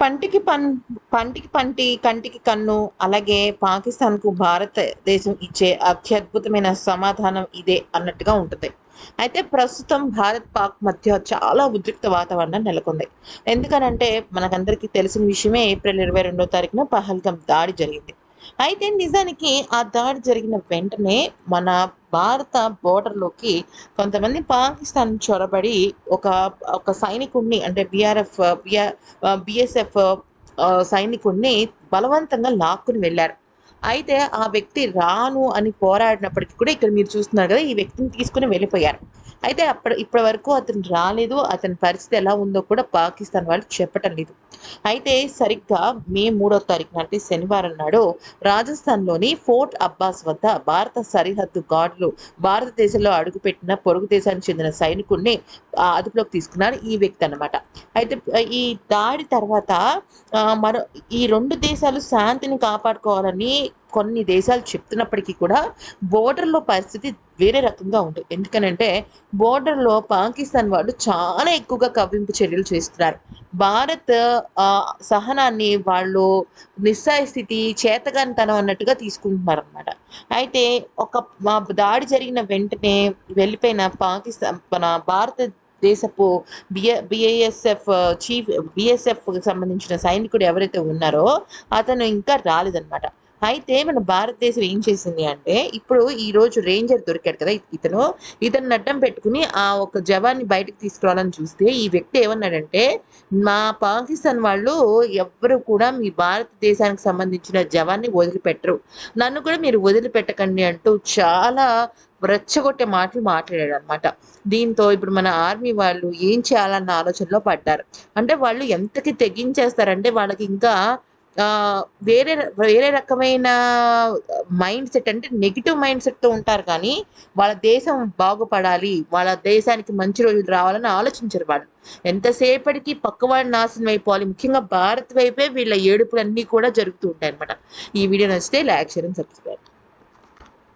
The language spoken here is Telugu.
పంటికి పన్ పంటికి పంటి కంటికి కన్ను అలాగే పాకిస్తాన్కు భారతదేశం ఇచ్చే అత్యద్భుతమైన సమాధానం ఇదే అన్నట్టుగా ఉంటుంది. అయితే ప్రస్తుతం భారత్ పాక్ మధ్య చాలా ఉద్రిక్త వాతావరణం నెలకొంది. ఎందుకనంటే మనకందరికీ తెలిసిన విషయమే ఏప్రిల్ ఇరవై రెండో తారీఖున పహల్గం దాడి జరిగింది. అయితే నిజానికి ఆ దాడి జరిగిన వెంటనే మన భారత బోర్డర్లోకి కొంతమంది పాకిస్తాన్ చొరబడి ఒక ఒక సైనికుడిని అంటే బీఆర్ఎఫ్ బిఆర్ బిఎస్ఎఫ్ సైనికుడిని బలవంతంగా లాక్కుని వెళ్ళారు. అయితే ఆ వ్యక్తి రాను అని పోరాడినప్పటికీ కూడా ఇక్కడ మీరు చూస్తున్నారు కదా ఈ వ్యక్తిని తీసుకుని వెళ్ళిపోయారు. అయితే అప్పటి ఇప్పటి వరకు అతను రాలేదు. అతని పరిస్థితి ఎలా ఉందో కూడా పాకిస్తాన్ వాళ్ళు చెప్పటం లేదు. అయితే సరిగ్గా మే మూడో తారీఖున అంటే శనివారం నాడు రాజస్థాన్లోని ఫోర్ట్ అబ్బాస్ వద్ద భారత సరిహద్దు గార్డులు భారతదేశంలో అడుగుపెట్టిన పొరుగు దేశానికి చెందిన సైనికుడిని అదుపులోకి తీసుకున్నారు ఈ వ్యక్తి అన్నమాట. అయితే ఈ దాడి తర్వాత మరో ఈ రెండు దేశాలు శాంతిని కాపాడుకోవాలని కొన్ని దేశాలు చెప్తున్నప్పటికీ కూడా బోర్డర్లో పరిస్థితి వేరే రకంగా ఉంటుంది ఎందుకనంటే బోర్డర్లో పాకిస్తాన్ వాళ్ళు చాలా ఎక్కువగా కవ్వింపు చర్యలు చేస్తున్నారు. భారత్ సహనాన్ని వాళ్ళు నిస్సాయ స్థితి చేతగానితనం అన్నట్టుగా తీసుకుంటున్నారు అనమాట అయితే ఒక మా దాడి జరిగిన వెంటనే వెళ్ళిపోయిన పాకిస్తాన్ మన భారత దేశపు బిఏ బిఏఎస్ఎఫ్ చీఫ్ బిఎస్ఎఫ్ సంబంధించిన సైనికుడు ఎవరైతే ఉన్నారో అతను ఇంకా రాలేదన్నమాట. అయితే మన భారతదేశం ఏం చేసింది అంటే ఇప్పుడు ఈ రోజు రేంజర్ దొరికాడు కదా ఇతను. ఇతను నడ్డం పెట్టుకుని ఆ ఒక జవాన్ని బయటకు తీసుకురావాలని చూస్తే ఈ వ్యక్తి ఏమన్నాడంటే మా పాకిస్తాన్ వాళ్ళు ఎవ్వరు కూడా మీ భారతదేశానికి సంబంధించిన జవాన్ని వదిలిపెట్టరు. నన్ను కూడా మీరు వదిలిపెట్టకండి అంటూ చాలా రెచ్చగొట్టే మాటలు మాట్లాడాడు అనమాట దీంతో ఇప్పుడు మన ఆర్మీ వాళ్ళు ఏం చేయాలన్న ఆలోచనలో పడ్డారు. అంటే వాళ్ళు ఎంతకి తెగించేస్తారంటే వాళ్ళకి ఇంకా వేరే వేరే రకమైన మైండ్ సెట్ అంటే నెగిటివ్ మైండ్ సెట్తో ఉంటారు కానీ వాళ్ళ దేశం బాగుపడాలి వాళ్ళ దేశానికి మంచి రోజులు రావాలని ఆలోచించరు వాళ్ళు. ఎంతసేపటికి పక్కవాడి నాశనం అయిపోవాలి ముఖ్యంగా భారత్ వైపే వీళ్ళ ఏడుపులన్నీ కూడా జరుగుతూ ఉంటాయి అనమాట ఈ వీడియో నచ్చితే లైక్ షేర్ అండ్ సబ్స్క్రైబ్.